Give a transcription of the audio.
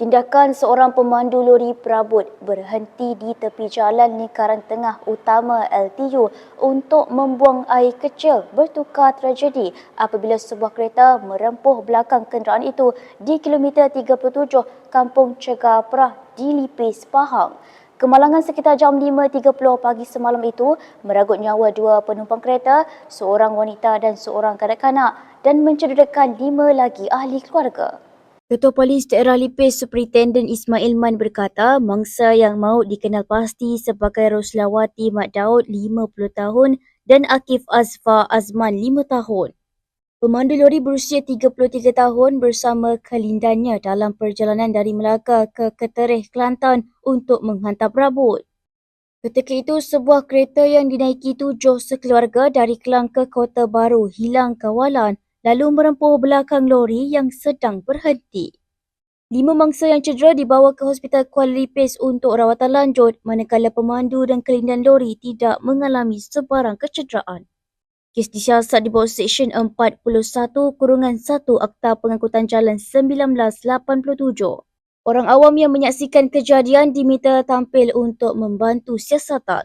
Tindakan seorang pemandu lori perabot berhenti di tepi jalan lingkaran tengah utama LTU untuk membuang air kecil bertukar tragedi apabila sebuah kereta merempuh belakang kenderaan itu di kilometer 37 Kampung Cegar Perah di Lipis, Pahang. Kemalangan sekitar jam 5.30 pagi semalam itu meragut nyawa dua penumpang kereta, seorang wanita dan seorang kanak-kanak dan mencederakan lima lagi ahli keluarga. Ketua Polis Daerah Lipis Superintendent Ismail Man berkata mangsa yang maut dikenal pasti sebagai Roslawati Mat Daud 50 tahun dan Akif Azfar Azman 5 tahun. Pemandu lori berusia 33 tahun bersama kelindannya dalam perjalanan dari Melaka ke Ketereh, Kelantan untuk menghantar perabot. Ketika itu, sebuah kereta yang dinaiki tujuh sekeluarga dari Kelang ke Kota Baru hilang kawalan lalu merempuh belakang lori yang sedang berhenti. Lima mangsa yang cedera dibawa ke Hospital Kuala Lipis untuk rawatan lanjut manakala pemandu dan kelindan lori tidak mengalami sebarang kecederaan. Kes disiasat di bawah Seksyen 41 kurungan 1 Akta Pengangkutan Jalan 1987. Orang awam yang menyaksikan kejadian diminta tampil untuk membantu siasatan.